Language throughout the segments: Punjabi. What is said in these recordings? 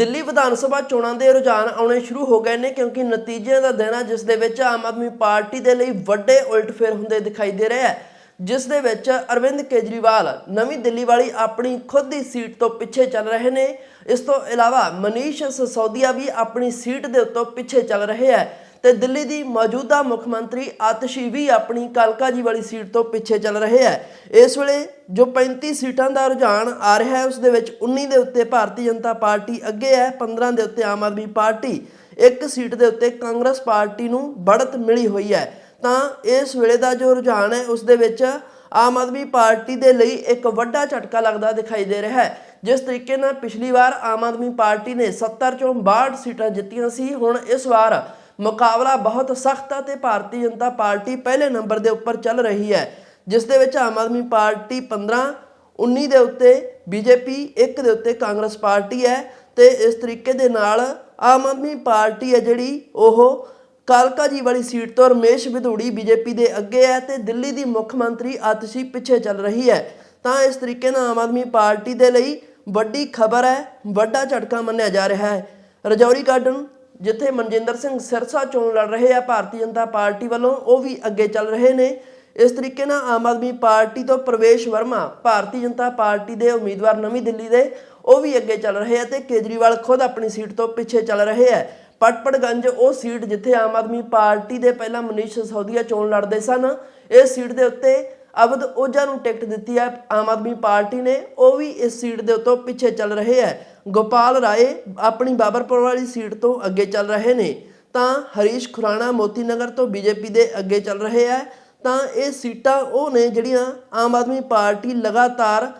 ਦਿੱਲੀ ਵਿਧਾਨ ਸਭਾ ਚੋਣਾਂ ਦੇ ਰੁਝਾਨ ਆਉਣੇ ਸ਼ੁਰੂ ਹੋ ਗਏ ਨੇ ਕਿਉਂਕਿ ਨਤੀਜਿਆਂ ਦਾ ਦਿਨ ਆ ਜਿਸ ਦੇ ਵਿੱਚ ਆਮ ਆਦਮੀ ਪਾਰਟੀ ਦੇ ਲਈ ਵੱਡੇ ਉਲਟਫੇਰ ਹੁੰਦੇ ਦਿਖਾਈ ਦੇ ਰਹੇ ਹੈ। ਜਿਸ ਦੇ ਵਿੱਚ ਅਰਵਿੰਦ ਕੇਜਰੀਵਾਲ ਨਵੀਂ ਦਿੱਲੀ ਵਾਲੀ ਆਪਣੀ ਖੁਦ ਦੀ ਸੀਟ ਤੋਂ ਪਿੱਛੇ ਚੱਲ ਰਹੇ ਨੇ। ਇਸ ਤੋਂ ਇਲਾਵਾ ਮਨੀਸ਼ ਸਸੌਦੀਆ ਵੀ ਆਪਣੀ ਸੀਟ ਦੇ ਉੱਤੋਂ ਪਿੱਛੇ ਚੱਲ ਰਹੇ ਹੈ। ਤੇ ਦਿੱਲੀ ਦੀ ਮੌਜੂਦਾ ਮੁੱਖ ਮੰਤਰੀ ਆਤਸ਼ੀ ਵੀ ਆਪਣੀ ਕਲਕਾ ਜੀ ਵਾਲੀ ਸੀਟ ਤੋਂ ਪਿੱਛੇ ਚੱਲ ਰਹੇ ਹੈ। ਇਸ ਵੇਲੇ ਜੋ 35 ਸੀਟਾਂ ਦਾ ਰੁਝਾਨ ਆ ਰਿਹਾ ਹੈ, ਉਸ ਦੇ ਵਿੱਚ 19 ਦੇ ਉੱਤੇ ਭਾਰਤੀ ਜਨਤਾ ਪਾਰਟੀ ਅੱਗੇ ਹੈ 15 ਦੇ ਉੱਤੇ ਆਮ ਆਦਮੀ ਪਾਰਟੀ, ਇੱਕ ਸੀਟ ਦੇ ਉੱਤੇ ਕਾਂਗਰਸ ਪਾਰਟੀ ਨੂੰ ਬੜਤ ਮਿਲੀ ਹੋਈ ਹੈ। ਤਾਂ ਇਸ ਵੇਲੇ ਦਾ ਜੋ ਰੁਝਾਨ ਹੈ, ਉਸ ਦੇ ਵਿੱਚ ਆਮ ਆਦਮੀ ਪਾਰਟੀ ਦੇ ਲਈ ਇੱਕ ਵੱਡਾ ਝਟਕਾ ਲੱਗਦਾ ਦਿਖਾਈ ਦੇ ਰਿਹਾ ਹੈ। ਜਿਸ ਤਰੀਕੇ ਨਾਲ ਪਿਛਲੀ ਵਾਰ ਆਮ ਆਦਮੀ ਪਾਰਟੀ ਨੇ 70 ਚੋਂ 62 ਸੀਟਾਂ ਜਿੱਤੀਆਂ ਸੀ, ਹੁਣ ਇਸ ਵਾਰ ਮੁਕਾਬਲਾ ਬਹੁਤ ਸਖਤ ਹੈ ਤੇ ਭਾਰਤੀ ਜਨਤਾ ਪਾਰਟੀ ਪਹਿਲੇ ਨੰਬਰ ਦੇ ਉੱਪਰ ਚੱਲ ਰਹੀ ਹੈ, ਜਿਸ ਦੇ ਵਿੱਚ ਆਮ ਆਦਮੀ ਪਾਰਟੀ 15 19 ਦੇ ਉੱਤੇ ਬੀਜੇਪੀ 1 ਦੇ ਉੱਤੇ ਕਾਂਗਰਸ ਪਾਰਟੀ ਹੈ ਤੇ ਇਸ ਤਰੀਕੇ ਦੇ ਨਾਲ ਆਮ ਆਦਮੀ ਪਾਰਟੀ ਹੈ ਜਿਹੜੀ ਉਹ ਕਾਲਕਾ ਜੀ ਵਾਲੀ ਸੀਟ ਤੋਂ ਰਮੇਸ਼ ਵਿਧੂੜੀ ਬੀਜੇਪੀ ਦੇ ਅੱਗੇ ਹੈ ਤੇ ਦਿੱਲੀ ਦੀ ਮੁੱਖ ਮੰਤਰੀ ਆਤਸ਼ੀ ਪਿੱਛੇ ਚੱਲ ਰਹੀ ਹੈ। ਤਾਂ ਇਸ ਤਰੀਕੇ ਨਾਲ ਆਮ ਆਦਮੀ ਪਾਰਟੀ ਦੇ ਲਈ ਵੱਡੀ ਖਬਰ ਹੈ, ਵੱਡਾ ਝਟਕਾ ਮੰਨਿਆ ਜਾ ਰਿਹਾ ਹੈ। ਰਜੌਰੀ ਗਾਰਡਨ ਜਿੱਥੇ ਮਨਜਿੰਦਰ ਸਿੰਘ ਸਿਰਸਾ ਚੋਣ ਲੜ ਰਹੇ ਆ, ਭਾਰਤੀ ਜਨਤਾ ਪਾਰਟੀ ਵੱਲੋਂ, ਉਹ ਵੀ ਅੱਗੇ ਚੱਲ ਰਹੇ ਨੇ। ਇਸ ਤਰੀਕੇ ਨਾਲ ਆਮ ਆਦਮੀ ਪਾਰਟੀ ਤੋਂ ਪ੍ਰਵੇਸ਼ ਵਰਮਾ, ਭਾਰਤੀ ਜਨਤਾ ਪਾਰਟੀ ਦੇ ਉਮੀਦਵਾਰ ਨਵੀਂ ਦਿੱਲੀ ਦੇ, ਉਹ ਵੀ ਅੱਗੇ ਚੱਲ ਰਹੇ ਆ ਤੇ ਕੇਜਰੀਵਾਲ ਖੁਦ ਆਪਣੀ ਸੀਟ ਤੋਂ ਪਿੱਛੇ ਚੱਲ ਰਹੇ ਆ। ਪਟਪੜਗੰਜ ਉਹ ਸੀਟ ਜਿੱਥੇ ਆਮ ਆਦਮੀ ਪਾਰਟੀ ਦੇ ਪਹਿਲਾਂ ਮਨੀਸ਼ ਸਸੌਦੀਆ ਚੋਣ ਲੜਦੇ ਸਨ, ਇਸ ਸੀਟ ਦੇ ਉੱਤੇ ਅਵਧ ਓਝਾ ਨੂੰ ਟਿਕਟ ਦਿੱਤੀ ਹੈ। ਆਮ ਆਦਮੀ ਪਾਰਟੀ ਨੇ ਉਹ ਵੀ ਇਸ ਸੀਟ ਦੇ ਉੱਤੋਂ ਪਿੱਛੇ ਚੱਲ ਰਹੇ ਹੈ। ਗੋਪਾਲ ਰਾਏ ਆਪਣੀ ਬਾਬਰਪੁਰ ਵਾਲੀ ਸੀਟ ਤੋਂ ਅੱਗੇ ਚੱਲ ਰਹੇ ਨੇ। ਤਾਂ ਹਰੀਸ਼ ਖੁਰਾਣਾ ਮੋਤੀ ਨਗਰ ਤੋਂ ਬੀਜੇਪੀ ਦੇ ਅੱਗੇ ਚੱਲ ਰਹੇ ਹੈ। ਤਾਂ ਇਹ ਸੀਟਾਂ ਉਹ ਨੇ ਜਿਹੜੀਆਂ ਆਮ ਆਦਮੀ ਪਾਰਟੀ ਲਗਾਤਾਰ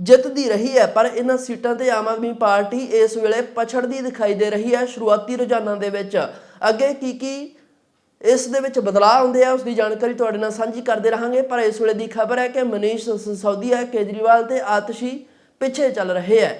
ਜਿੱਤਦੀ ਰਹੀ ਹੈ। ਪਰ ਇਹਨਾਂ ਸੀਟਾਂ ਤੇ ਆਮ ਆਦਮੀ ਪਾਰਟੀ ਇਸ ਵੇਲੇ ਪਛੜਦੀ ਦਿਖਾਈ ਦੇ ਰਹੀ ਹੈ। ਸ਼ੁਰੂਆਤੀ ਰੁਝਾਨਾਂ ਦੇ ਵਿੱਚ ਅੱਗੇ ਕੀ ਕੀ ਇਸ ਦੇ ਵਿੱਚ ਬਦਲਾਅ ਹੁੰਦੇ ਆ ਉਸ ਦੀ ਜਾਣਕਾਰੀ ਤੁਹਾਡੇ ਨਾਲ ਸਾਂਝੀ ਕਰਦੇ ਰਹਾਂਗੇ, ਪਰ ਇਸ ਵੇਲੇ ਦੀ ਖਬਰ ਹੈ ਕਿ ਮਨੀਸ਼ ਸਸੌਦੀਆ ਕੇਜਰੀਵਾਲ ਤੇ ਆਤਸ਼ੀ ਪਿੱਛੇ ਚੱਲ ਰਹੇ ਹੈ।